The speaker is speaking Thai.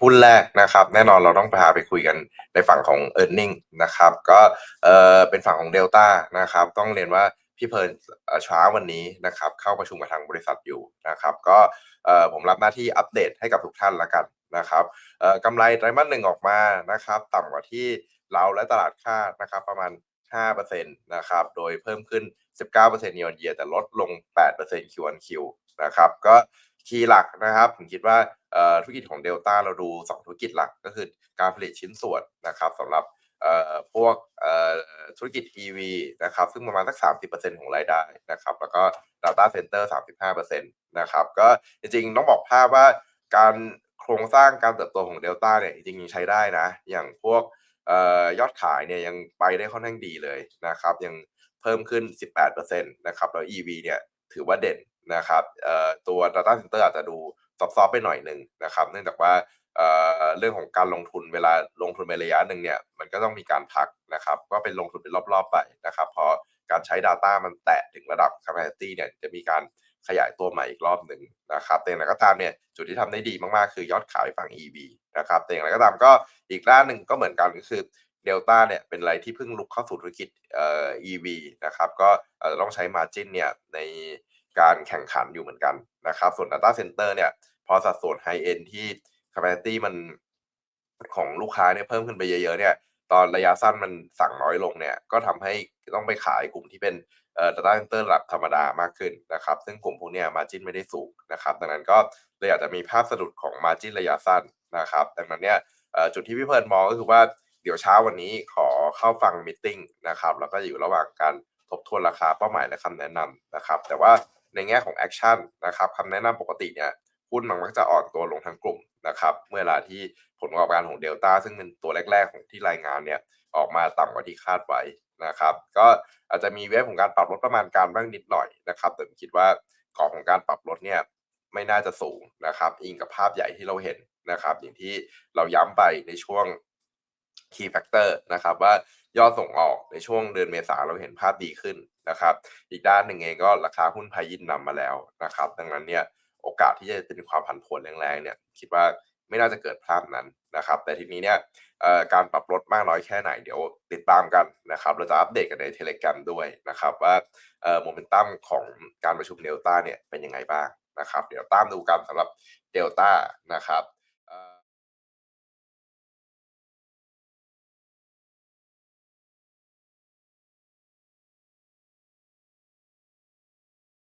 หุ้นแรกนะครับแน่นอนเราต้องพาไปคุยกันในฝั่งของ e a r n i n g นะครับก็เออเป็นฝั่งของ Delta นะครับต้องเรียนว่าพี่เพลิร์นเช้าวันนี้นะครับเข้าประชุมกับทางบริษัทอยู่นะครับก็ผมรับหน้าที่อัปเดตให้กับทุกท่านแล้วกันนะครับกำไรไตรมาสหนึ่งออกมานะครับต่ำกว่าที่เราและตลาดคาดนะครับประมาณ 5%นะครับโดยเพิ่มขึ้น 19% year on year แต่ลดลง 8% Q on Q นะครับก็ คีย์หลักนะครับ ผมคิดว่าธุรกิจของ Delta เราดู 2 ธุรกิจหลักก็คือการผลิตชิ้นส่วนนะครับสำหรับพวกธุรกิจ EV นะครับซึ่งประมาณสัก 30%ของรายได้นะครับแล้วก็ Data Center 35%นะครับก็จริงๆ ต้องบอกภาพว่าการโครงสร้างการเติบโตของ Delta เนี่ยจริงๆ ใช้ได้นะ อย่างพวกออยอดขายเนี่ยยังไปได้ค่อนข้างดีเลยนะครับยังเพิ่มขึ้น 18%นะครับแล้ว EV เนี่ย ถือว่าเด่นนะครับตัว Data Center อาจจะดูซอฟต์ๆไปหน่อยหนึ่งนะครับเนื่องจากว่าเเรื่องของการลงทุนเวลาลงทุนไประยะหนึ่งเนี่ยมันก็ต้องมีการพักนะครับ ก็เป็นลงทุนเป็นรอบๆไปนะครับพอการใช้ Data มันแตะถึงระดับ capacity เนี่ยจะมีการขยายตัวใหม่อีกรอบหนึ่งนะครับแต่อย่างไรก็ตามเนี่ยจุดที่ทำได้ดีมากๆ คือยอดขายฝั่ง EV นะครับแต่อย่างไรก็ตามก็อีกด้านหนึ่งก็เหมือนกันก็คือ Delta เนี่ยเป็นอะไรที่เพิ่งลุกเข้าสู่ธุรกิจเอ่อ EV นะครับก็ต้องใช้ margin เนี่ยในการแข่งขันอยู่เหมือนกันนะครับ ส่วน Data Center เนี่ยพอสัดส่วน High End ที่ capacity มันของลูกค้าเนี่ยเพิ่มขึ้นไปเยอะๆเนี่ยตอนระยะสั้นมันสั่งน้อยลงเนี่ยก็ทำให้ต้องไปขายกลุ่มที่เป็นเอ่อ Data Center ระดับธรรมดามากขึ้นนะครับซึ่งกลุ่มพวกเนี้ย margin ไม่ได้สูงนะครับดังนั้นก็เลยอาจจะมีภาพสะดุดของ margin ระยะสั้นนะครับดังนั้นเนี่ยจุดที่พี่เพิร์นมองก็คือว่า เดี๋ยวเช้าวันนี้ขอเข้าฟังมิทติ้งนะครับแล้วก็อยู่ระหว่างการทบทวนราคาเป้าหมายและคำแนะนำนะครับ แต่ว่าในแง่ของแอคชั่นนะครับคำแนะนำปกติเนี่ยหุ้นมันมักจะอ่อนตัวลงทั้งกลุ่มนะครับเมื่อเวลาที่ผลประกอบการของ Delta ซึ่งเป็นตัวแรก ๆ ของที่รายงานเนี่ยออกมาต่ำกว่าที่คาดไว้นะครับก็อาจจะมีเวฟของการปรับลดประมาณการบ้างนิดหน่อยนะครับแต่ผมคิดว่ากรอบของการปรับลดเนี่ยไม่น่าจะสูงนะครับอิงกับภาพใหญ่ที่เราเห็นนะครับอย่างที่เราย้ำไปในช่วง key factor นะครับว่ายอดส่งออกในช่วงเดือนเมษาเราเห็นภาพดีขึ้นนะครับ อีกด้านหนึ่งเองก็ราคาหุ้นพายินนำมาแล้วนะครับ ดังนั้นเนี่ยโอกาสที่จะเป็นความผันผวนแรงๆเนี่ยคิดว่าไม่น่าจะเกิดภาพนั้นนะครับ แต่ทีนี้เนี่ยการปรับลดมากน้อยแค่ไหนเดี๋ยวติดตามกันนะครับ เราจะอัปเดตกันใน Telegram ด้วยนะครับ ว่าโมเมนตัมของการประชุมเดลต้าเนี่ยเป็นยังไงบ้างนะครับ เดี๋ยวตามดูกันสำหรับเดลต้านะครับ